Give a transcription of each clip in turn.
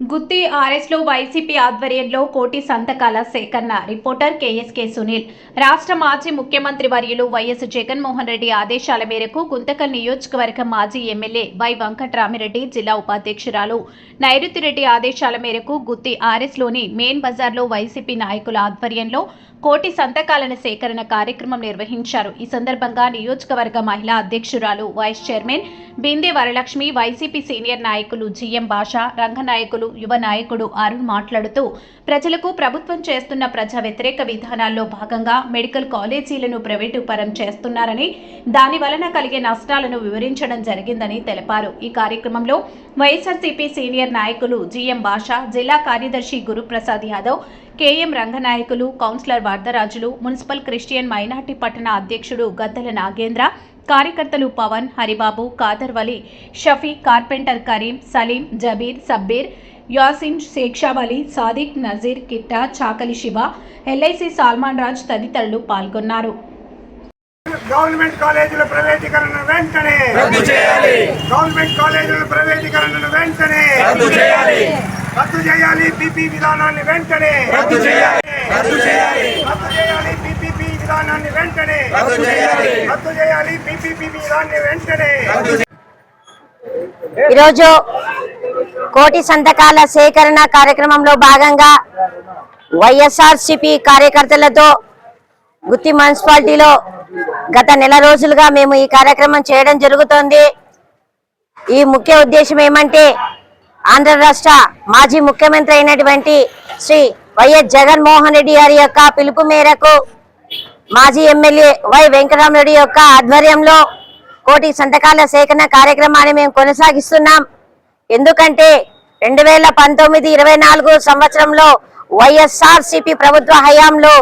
గుత్తి ఆర్ఎస్లో YCP ఆధ్వర్యంలో కోటి సంతకాల సేకరణ. Reporter KSK Sunil. రాష్ట్ర మాజీ ముఖ్యమంత్రి వర్యులు వైఎస్ జగన్మోహన్ రెడ్డి ఆదేశాల మేరకు గుంతకల్ నియోజకవర్గం మాజీ ఎమ్మెల్యే వై వెంకటరామిరెడ్డి జిల్లా ఉపాధ్యక్షురాలు. నైరుతిరెడ్డి ఆదేశాల మేరకు గుత్తి ఆర్ఎస్లోని మెయిన్ బజార్లో వైసీపీ నాయకుల ఆధ్వర్యంలో కోటి సంతకాలన సేకరణ కార్యక్రమం నిర్వహించారు. ఈ సందర్భంగా నియోజకవర్గ మహిళా అధ్యక్షురాలు vice chairman Binde Varalakshmi YCP senior నాయకులు జిఎం భాష రంగనాయకులు యువ నాయకుడు అరుణ్ మాట్లాడుతూ ప్రజలకు ప్రభుత్వం చేస్తున్న ప్రజా వ్యతిరేక విధానాల్లో భాగంగా మెడికల్ కాలేజీలను ప్రైవేటు పరం చేస్తున్నారని దాని వలన కలిగే నష్టాలను వివరించడం జరిగిందని తెలిపారు. ఈ కార్యక్రమంలో వైఎస్ఆర్సీపీ సీనియర్ నాయకులు జిఎం భాష జిల్లా కార్యదర్శి Guruprasad Yadav KM Ranganayakulu councillor Varadarajulu municipal Christian minority పట్టణ అధ్యక్షుడు గద్దల నాగేంద్ర కార్యకర్తలు Pawan Haribabu Khader Vali Shafi carpenter Karim Salim Jabeur Sabbir Yasin Sheikshab Ali Sadiq Nazir Kitta Chakali Shiva LIC Salman Raj తదితరులు పాల్గొన్నారు. గవర్నమెంట్ కాలేజీల ప్రైవేటీకరణ వెంటనే. రద్దు చేయాలి. గవర్నమెంట్ కాలేజీల ప్రైవేటీకరణను వెంటనే. రద్దు చేయాలి. రద్దు చేయాలి పిపి విధానాన్ని వెంటనే. రద్దు చేయాలి. రద్దు చేయాలి. రద్దు చేయాలి విధానాన్ని వెంటనే రద్దు చేయాలి. రద్దు చేయాలి. పిపిపి విధానాన్ని వెంటనే ఈరోజు కోటి సంతకాల సేకరణ కార్యక్రమంలో భాగంగా వైఎస్ఆర్సిపి కార్యకర్తలతో గుత్తి మున్సిపాలిటీలో గత నెల రోజులుగా మేము ఈ కార్యక్రమం చేయడం జరుగుతోంది. ఈ ముఖ్య ఉద్దేశం ఏమంటే ఆంధ్ర రాష్ట్ర మాజీ ముఖ్యమంత్రి అయినటువంటి శ్రీ వైఎస్ జగన్మోహన్ రెడ్డి గారి యొక్క పిలుపు మేరకు మాజీ ఎమ్మెల్యే వై వెంకటరామరెడ్డి యొక్క ఆధ్వర్యంలో కోటి సంతకాల సేకరణ కార్యక్రమాన్ని మేము కొనసాగిస్తున్నాం. ఎందుకంటే రెండు వేల పంతొమ్మిది ఇరవై నాలుగు సంవత్సరంలో వైఎస్ఆర్ సిపి ప్రభుత్వ హయాంలో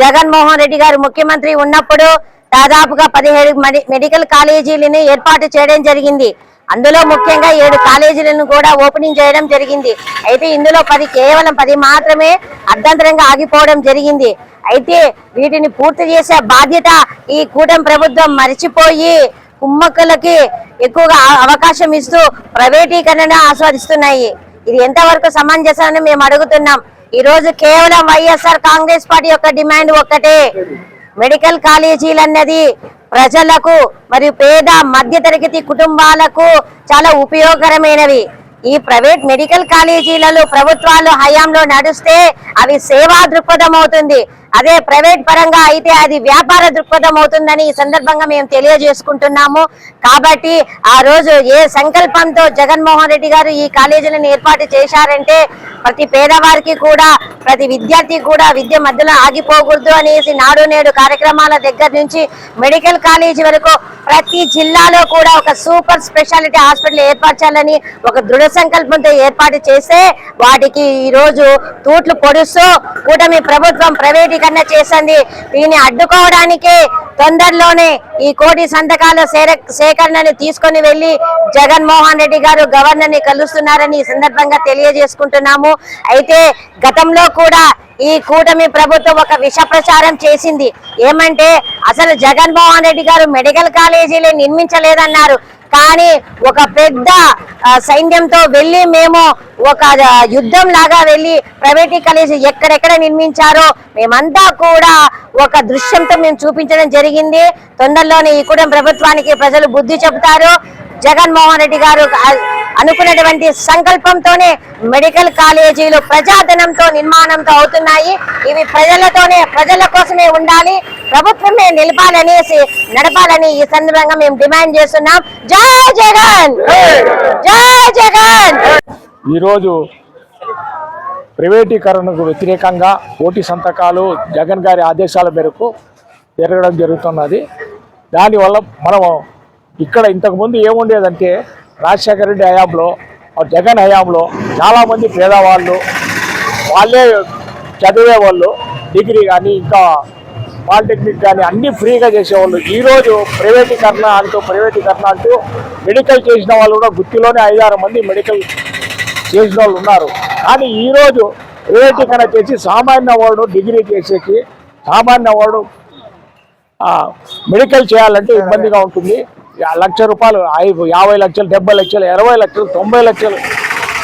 జగన్మోహన్ రెడ్డి గారు ముఖ్యమంత్రి ఉన్నప్పుడు దాదాపుగా పదిహేడు మెడికల్ కాలేజీలను ఏర్పాటు చేయడం జరిగింది. అందులో ముఖ్యంగా ఏడు కాలేజీలను కూడా ఓపెనింగ్ చేయడం జరిగింది. అయితే ఇందులో పది కేవలం పది మాత్రమే అర్ధంతరంగా ఆగిపోవడం జరిగింది. అయితే వీటిని పూర్తి చేసే బాధ్యత ఈ కూటమి ప్రభుత్వం మరిచిపోయి కుమ్మక్కులకి ఎక్కువగా అవకాశం ఇస్తూ ప్రైవేటీకరణ ఆస్వాదిస్తున్నాయి. ఇది ఎంతవరకు సమంజసమని మేము అడుగుతున్నాం. ఈ రోజు కేవలం వైఎస్ఆర్ కాంగ్రెస్ పార్టీ యొక్క డిమాండ్ ఒక్కటే. మెడికల్ కాలేజీలు అన్నది ప్రజలకు మరియు పేద మధ్యతరగతి కుటుంబాలకు చాలా ఉపయోగకరమైనవి. ఈ ప్రైవేట్ మెడికల్ కాలేజీలలో ప్రభుత్వాలు హయాంలో నడుస్తే అవి సేవా దృక్పథం అవుతుంది. అదే ప్రైవేట్ పరంగా అయితే అది వ్యాపార దృక్పథం అవుతుందని ఈ సందర్భంగా మేము తెలియజేసుకుంటున్నాము. కాబట్టి ఆ రోజు ఏ సంకల్పంతో జగన్మోహన్ రెడ్డి గారు ఈ కాలేజీలను ఏర్పాటు చేశారంటే ప్రతి పేదవారికి కూడా ప్రతి విద్యార్థి కూడా విద్య మధ్యలో ఆగిపోకూడదు అనేసి నాడు నేడు కార్యక్రమాల దగ్గర నుంచి మెడికల్ కాలేజీ వరకు ప్రతి జిల్లాలో కూడా ఒక సూపర్ స్పెషాలిటీ హాస్పిటల్ ఏర్పరచాలని ఒక దృఢ సంకల్పంతో ఏర్పాటు చేస్తే వాటికి ఈ రోజు తూట్లు పొడుస్తూ కూటమి ప్రభుత్వం ప్రైవేట్ ప్రైవేటీకరణ చేసింది. దీన్ని అడ్డుకోవడానికే తొందరలోనే ఈ కోటి సంతకాల సేర- సేకరణని తీసుకొని వెళ్ళి జగన్మోహన్ రెడ్డి గారు గవర్నర్ని కలుస్తున్నారని ఈ సందర్భంగా తెలియజేసుకుంటున్నాము. అయితే గతంలో కూడా ఈ కూటమి ప్రభుత్వం ఒక విష ప్రచారం చేసింది. ఏమంటే అసలు జగన్మోహన్ రెడ్డి గారు మెడికల్ కాలేజీలే నిర్మించలేదన్నారు. కానీ ఒక పెద్ద సైన్యంతో వెళ్ళి మేము ఒక యుద్ధం లాగా వెళ్ళి ప్రైవేట్ కాలేజీ ఎక్కడెక్కడ నిర్మించారో మేమంతా కూడా ఒక దృశ్యంతో మేము చూపించడం జరిగింది. తొందరలోనే ఈ కూడా ప్రభుత్వానికి ప్రజలు బుద్ధి చెబుతారు. జగన్మోహన్ రెడ్డి గారు అనుకున్నటువంటి సంకల్పంతోనే మెడికల్ కాలేజీలు ప్రజాధనంతో నిర్మాణంతో అవుతున్నాయి. ఇవి ప్రజలతోనే ప్రజల కోసమే ఉండాలి. ప్రభుత్వమే నిలపాలనేసి నడపాలని ఈ సందర్భంగా మేము డిమాండ్ చేస్తున్నాం. జై జగన్! జై జగన్! ఈరోజు ప్రైవేటీకరణకు వ్యతిరేకంగా ఓటీ సంతకాలు జగన్ గారి ఆదేశాల మేరకు పెరగడం జరుగుతున్నది. దానివల్ల మనం ఇక్కడ ఇంతకుముందు ఏముండేదంటే రాజశేఖర రెడ్డి హయాంలో ఆ జగన్ హయాంలో చాలామంది పేదవాళ్ళు వాళ్ళే చదివే వాళ్ళు డిగ్రీ కానీ ఇంకా పాలిటెక్నిక్ కానీ అన్నీ ఫ్రీగా చేసేవాళ్ళు. ఈరోజు ప్రైవేటీకరణ అంటూ ప్రైవేటీకరణ అంటూ మెడికల్ చేసిన వాళ్ళు కూడా గుత్తిలోనే ఐదారు మంది మెడికల్ చేసిన వాళ్ళు ఉన్నారు. కానీ ఈరోజు ప్రైవేటీకరణ చేసి సామాన్య వాడు డిగ్రీ చేసేకి సామాన్య వాడు మెడికల్ చేయాలంటే ఇబ్బందిగా ఉంటుంది. యా- లక్ష రూపాయలు ఐదు యాభై లక్షలు డెబ్బై లక్షలు ఇరవై లక్షలు తొంభై లక్షలు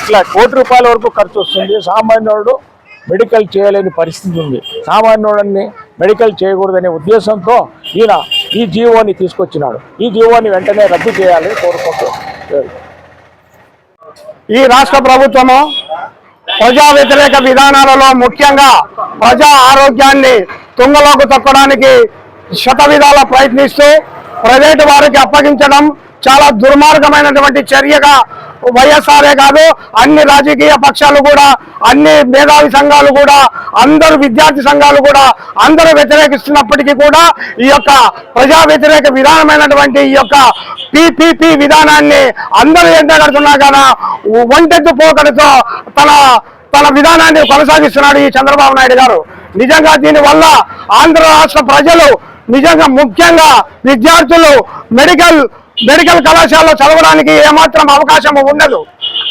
ఇట్లా కోటి రూపాయల వరకు ఖర్చు వస్తుంది. సామాన్యుడు మెడికల్ చేయలేని పరిస్థితి ఉంది. సామాన్యుడిని మెడికల్ చేయకూడదనే ఉద్దేశంతో ఈయన ఈ జీవోని తీసుకొచ్చినాడు. ఈ జీవోని వెంటనే రద్దు చేయాలని కోరుకుంటూ ఈ రాష్ట్ర ప్రభుత్వము ప్రజా వ్యతిరేక విధానాలలో ముఖ్యంగా ప్రజా ఆరోగ్యాన్ని తుంగలోకి తొక్కడానికి శత విధాల ప్రయత్నిస్తూ ప్రైవేటు వారికి అప్పగించడం చాలా దుర్మార్గమైనటువంటి చర్యగా వైఎస్ఆర్ఏ కాదు అన్ని రాజకీయ పక్షాలు కూడా అన్ని మేధావి సంఘాలు కూడా అందరు విద్యార్థి సంఘాలు కూడా అందరూ వ్యతిరేకిస్తున్నప్పటికీ కూడా ఈ యొక్క ప్రజా వ్యతిరేక విధానమైనటువంటి ఈ యొక్క పిపిపి విధానాన్ని అందరూ ఎంతగడుతున్నా కదా ఒంటెత్తు పోకడతో తన తన విధానాన్ని కొనసాగిస్తున్నాడు ఈ చంద్రబాబు నాయుడు గారు. నిజంగా దీనివల్ల ఆంధ్ర రాష్ట్ర ప్రజలు నిజంగా ముఖ్యంగా విద్యార్థులు మెడికల్ మెడికల్ కళాశాలలో చదవడానికి ఏమాత్రం అవకాశం ఉండదు.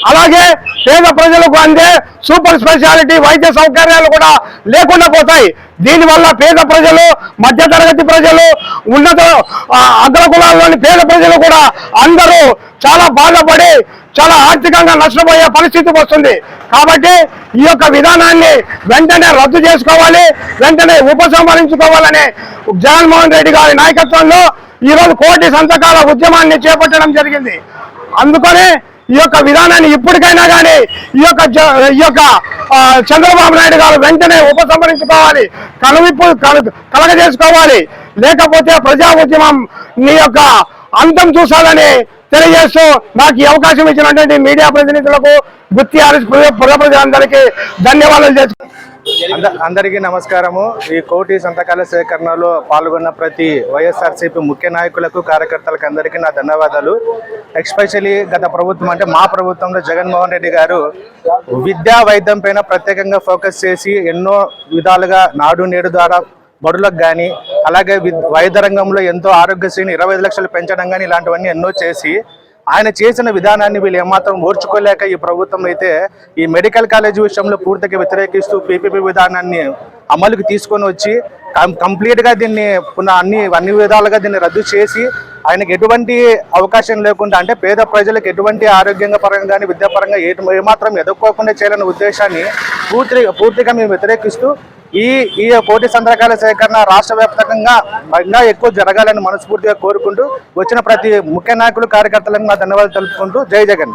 అలాగే పేద ప్రజలకు అందే సూపర్ స్పెషాలిటీ వైద్య సౌకర్యాలు కూడా లేకుండా పోతాయి. దీనివల్ల పేద ప్రజలు మధ్యతరగతి ప్రజలు ఉన్నత అగ్ర కులాల్లోని పేద ప్రజలు కూడా అందరూ చాలా బాధపడి చాలా ఆర్థికంగా నష్టపోయే పరిస్థితి వస్తుంది. కాబట్టి ఈ యొక్క విధానాన్ని వెంటనే రద్దు చేసుకోవాలి వెంటనే ఉపసంహరించుకోవాలని జగన్మోహన్ రెడ్డి గారి నాయకత్వంలో ఈ రోజు కోటి సంతకాల ఉద్యమాన్ని చేపట్టడం జరిగింది. అందుకనే ఈ యొక్క విధానాన్ని ఇప్పటికైనా కానీ ఈ యొక్క ఈ యొక్క చంద్రబాబు నాయుడు గారు వెంటనే ఉపసంహరించుకోవాలి. కలవిప్పు కల- కలగజేసుకోవాలి. లేకపోతే ప్రజా ఉద్యమం నీ యొక్క అంతం చూసాలని తెలియజేస్తూ నాకు ఈ అవకాశం ఇచ్చినటువంటి మీడియా ప్రతినిధులకు గుత్తి ఆర్ఎస్ పుర ప్రజలందరికీ ధన్యవాదాలు చేసుకుంటున్నాను అందరికీ నమస్కారము. ఈ కోటి సంతకాల సేకరణలో పాల్గొన్న ప్రతి వైఎస్ఆర్సీపీ ముఖ్య నాయకులకు కార్యకర్తలకు అందరికీ నా ధన్యవాదాలు. ఎక్స్పెషలీ గత ప్రభుత్వం అంటే మా ప్రభుత్వంలో జగన్మోహన్ రెడ్డి గారు విద్యా వైద్యం పైన ప్రత్యేకంగా ఫోకస్ చేసి ఎన్నో విధాలుగా నాడు నేడు ద్వారా బడులకు కానీ అలాగే వైద్య రంగంలో ఎంతో ఆరోగ్యశ్రీని ఇరవై లక్షలు పెంచడం కానీ ఇలాంటివన్నీ ఎన్నో చేసి ఆయన చేసిన విధానాన్ని వీళ్ళు ఏమాత్రం ఓర్చుకోలేక ఈ ప్రభుత్వం అయితే ఈ మెడికల్ కాలేజ్ విషయంలో పూర్తిగా వ్యతిరేకిస్తూ పీపీపీ విధానాన్ని అమలుకి తీసుకొని వచ్చి కంప్లీట్గా దీన్ని పునః అన్ని అన్ని విధాలుగా దీన్ని రద్దు చేసి ఆయనకు ఎటువంటి అవకాశం లేకుండా అంటే పేద ప్రజలకు ఎటువంటి ఆరోగ్యంగా పరంగా కానీ విద్యాపరంగా ఏ ఏమాత్రం ఎదుర్కోకుండా చేయాలనే ఉద్దేశాన్ని పూర్తిగా పూర్తిగా మేము వ్యతిరేకిస్తూ ఈ ఈ కోటి సంతకాల సేకరణ రాష్ట్ర వ్యాప్తంగా ఇంకా ఎక్కువ జరగాలని మనస్ఫూర్తిగా కోరుకుంటూ వచ్చిన ప్రతి ముఖ్య నాయకులు కార్యకర్తలకు నా ధన్యవాదాలు తెలుపుకుంటూ జై జగన్.